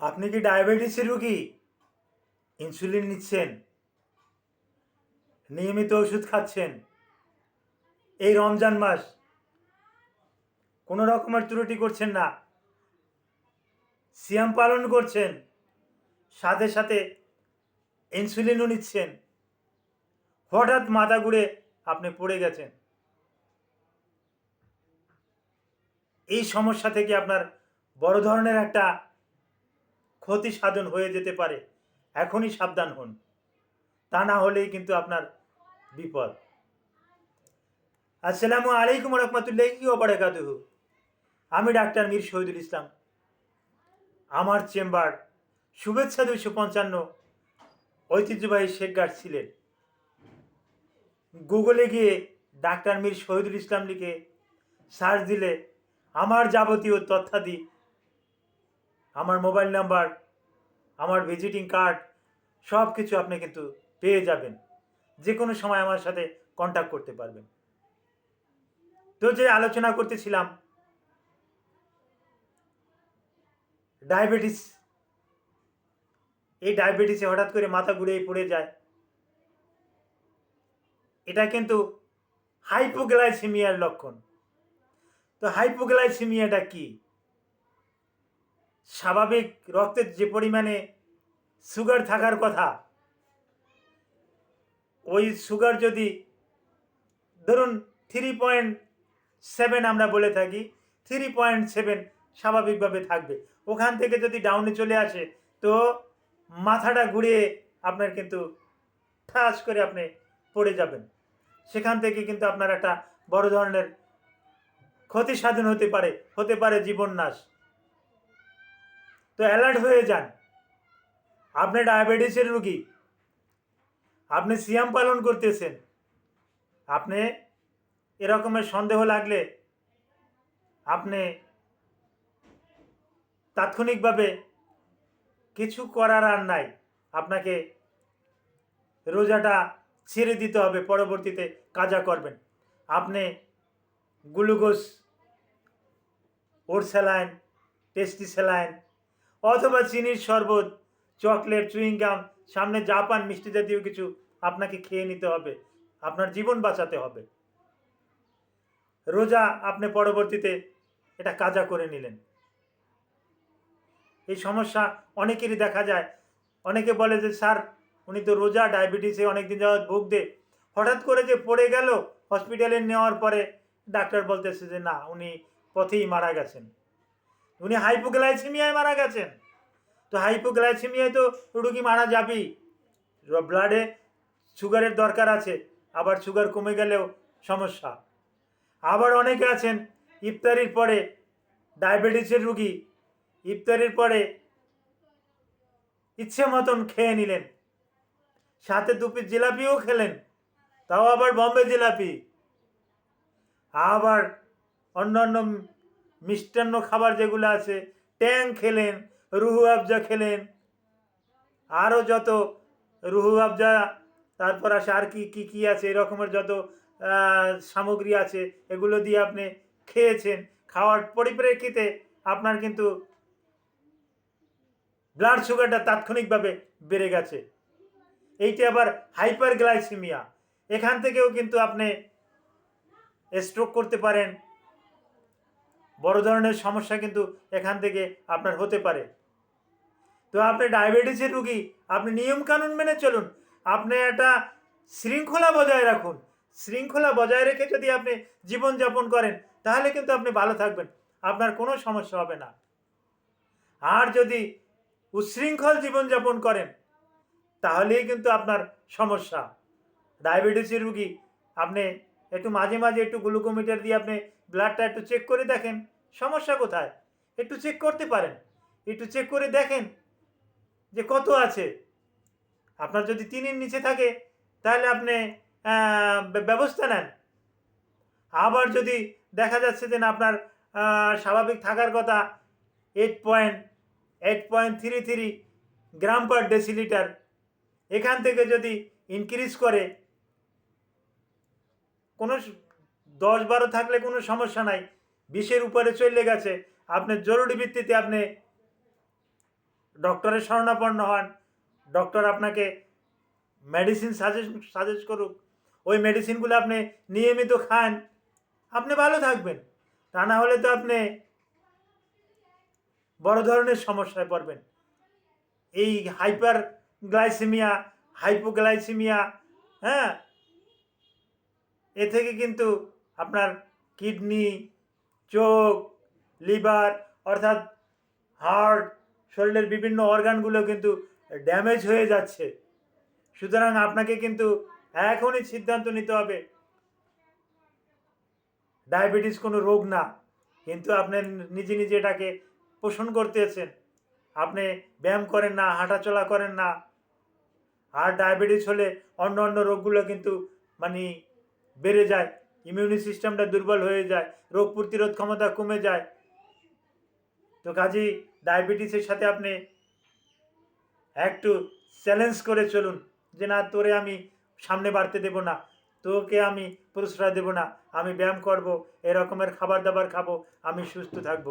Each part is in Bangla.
আপনি কি ডায়াবেটিসের রুগী? ইনসুলিন নিচ্ছেন। নিয়মিত ওষুধ খাচ্ছেন। এই রমজান মাস কোনো রকমের ত্রুটি করছেন না। সিয়াম পালন করছেন। সাথে সাথে ইনসুলিনও নিচ্ছেন। হঠাৎ মাথা ঘুরে আপনি পড়ে গেছেন। এই সমস্যা থেকে আপনার বড় ধরনের একটা ক্ষতি সাধন হয়ে যেতে পারে, এখনই সাবধান হন। তা না হলেই কিন্তু আপনার বিপদ। আসসালামু আলাইকুম রহমতুল্লাহি ওবরাকাতুহু আমি ডাক্তার মীর শহীদুল ইসলাম। আমার চেম্বার শুভেচ্ছা দুইশো পঞ্চান্ন ঐতিহ্যবাহী শেখগার ছিলেন। গুগলে গিয়ে ডাক্তার মীর শহীদুল ইসলাম লিখে সার্চ দিলে আমার যাবতীয় তথ্যাদি আমার মোবাইল নাম্বার, আমার ভিজিটিং কার্ড সব কিছু আপনি কিন্তু পেয়ে যাবেন। যে কোনো সময় আমার সাথে কন্ট্যাক্ট করতে পারবেন। তো যে আলোচনা করতেছিলাম ডায়াবেটিস এই ডায়াবেটিসে হঠাৎ করে মাথা ঘুরে পড়ে যায়। এটা কিন্তু হাইপোগ্লাইসেমিয়ার লক্ষণ। তো হাইপোগ্লাইসেমিয়াটা কি? স্বাভাবিক রক্তের যে পরিমাণে সুগার থাকার কথা, ওই সুগার যদি, ধরুন থ্রি পয়েন্ট সেভেন আমরা বলে থাকি থ্রি পয়েন্ট সেভেন স্বাভাবিকভাবে থাকবে। ওখান থেকে যদি ডাউনে চলে আসে, তো মাথাটা ঘুরিয়ে আপনার কিন্তু ঠাস করে আপনি পড়ে যাবেন। সেখান থেকে কিন্তু আপনার একটা বড় ধরনের ক্ষতি সাধন হতে পারে হতে পারে জীবন নাশ তো অ্যালার্ট হয়ে যান। আপনি ডায়াবেটিসের রুগী। আপনি সিয়াম পালন করতেছেন। আপনি এরকমের সন্দেহ লাগলে আপনি তাৎক্ষণিকভাবে কিছু করার আর নাই। আপনাকে রোজাটা ছেড়ে দিতে হবে, পরবর্তীতে কাজা করবেন। আপনি glucose or saline tasty saline অথবা চিনির শরবত, চকলেট চুইংগাম সামনে জাপান মিষ্টি জাতীয় কিছু আপনাকে খেয়ে নিতে হবে। আপনার জীবন বাঁচাতে হবে। রোজা আপনি পরবর্তীতে এটা কাজা করে নিলেন। এই সমস্যা অনেকেরই দেখা যায়। অনেকে বলে যে, স্যার, উনি তো রোজা, ডায়াবেটিসে অনেকদিন যাওয়ার ভুগতে। হঠাৎ করে যে পড়ে গেল হসপিটালে নেওয়ার পরে ডাক্তার বলতেছে যে, না, উনি পথেই মারা গেছেন। উনি হাইপোগ্লাইসেমিয়ায় মারা গেছেন। তো হাইপোগ্লাইসেমিয়ায় তো রুগী মারা যাবেই। ব্লাডে সুগারের দরকার আছে, আবার সুগার কমে গেলেও সমস্যা। আবার অনেকে আছেন, ইফতারির পরে ডায়াবেটিসের রুগী, ইফতারির পরে ইচ্ছে মতন খেয়ে নিলেন। সাথে দু পিস জিলাপিও খেলেন, তাও আবার বম্বে জিলাপি। আবার অন্যান্য মিষ্টান্ন খাবার যেগুলো আছে, ট্যাং খেলেন, রুহু আবজা খেলেন আরও যত রুহু আবজা, তারপর আসে আর কি কি কি আছে, এরকমের যত সামগ্রী আছে, এগুলো দিয়ে আপনি খেয়েছেন, খাওয়ার পরিপ্রেক্ষিতে আপনার কিন্তু ব্লাড সুগারটা তাৎক্ষণিকভাবে বেড়ে গেছে। এইটি আবার হাইপার গ্লাইসিমিয়া এখান থেকেও কিন্তু আপনি স্ট্রোক করতে পারেন বড় ধরনের সমস্যা কিন্তু এখান থেকে আপনার হতে পারে। তো আপনি ডায়াবেটিসের রুগী, আপনি নিয়মকানুন মেনে চলুন। আপনি একটা শৃঙ্খলা বজায় রাখুন। শৃঙ্খলা বজায় রেখে যদি আপনি জীবনযাপন করেন, তাহলে কিন্তু আপনি ভালো থাকবেন। আপনার কোনো সমস্যা হবে না। আর যদি উচ্ছৃঙ্খল জীবনযাপন করেন, তাহলেই কিন্তু আপনার সমস্যা। ডায়াবেটিসের রুগী, আপনি একটু মাঝে মাঝে একটু গ্লুকোমিটার দিয়ে আপনি ব্লাডটা একটু চেক করে দেখেন, সমস্যা কোথায়? একটু চেক করতে পারেন। একটু চেক করে দেখেন যে কত আছে। আপনার যদি তিনের নিচে থাকে, তাহলে আপনি ব্যবস্থা নেন। আবার যদি দেখা যাচ্ছে যে আপনার স্বাভাবিক থাকার কথা eight point eight point three three gram per decilitre এখান থেকে যদি ইনক্রিজ করে কোনো দশ বারো থাকলে কোনো সমস্যা নাই। বিশের উপরে চলে গেছে। আপনি জরুরি ভিত্তিতে আপনি ডক্টরের শরণাপন্ন হন। ডক্টর আপনাকে মেডিসিন সাজেস্ট সাজেস্ট করুক। ওই মেডিসিনগুলো আপনি নিয়মিত খান। আপনি ভালো থাকবেন। তা না হলে তো আপনি বড় ধরনের সমস্যায় পড়বেন। এই হাইপার গ্লাইসেমিয়া হাইপোগ্লাইসেমিয়া হ্যাঁ? এ থেকে কিন্তু আপনার কিডনি, চোখ, লিভার, অর্থাৎ হার্ট, শরীরের বিভিন্ন অর্গানগুলো কিন্তু ড্যামেজ হয়ে যাচ্ছে। সুতরাং আপনাকে কিন্তু এখনই সিদ্ধান্ত নিতে হবে, ডায়াবেটিস কোনো রোগ না। কিন্তু আপনি নিজে নিজে এটাকে পোষণ করতেছেন। আপনি ব্যায়াম করেন না, হাঁটাচলা করেন না। আর ডায়াবেটিস হলে অন্য অন্য রোগগুলো কিন্তু মানে বেড়ে যায় ইমিউনি সিস্টেমটা দুর্বল হয়ে যায়, রোগ প্রতিরোধ ক্ষমতা কমে যায়। তো কাজেই ডায়াবেটিসের সাথে আপনি একটু চ্যালেঞ্জ করে চলুন যে না, তোরে আমি সামনে বাড়তে দেব না, তোকে আমি প্রশ্রয় দেব না, আমি ব্যায়াম করব এরকমের খাবার দাবার খাব, আমি সুস্থ থাকব।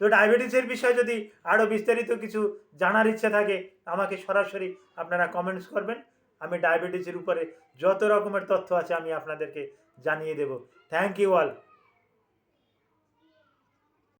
তো ডায়াবেটিসের বিষয়ে যদি আরও বিস্তারিত কিছু জানার ইচ্ছা থাকে, আমাকে সরাসরি আপনারা কমেন্টস করবেন। আমি ডায়াবেটিসের উপরে যত রকমের তথ্য আছে আমি আপনাদেরকে জানিয়ে দেব। Thank you all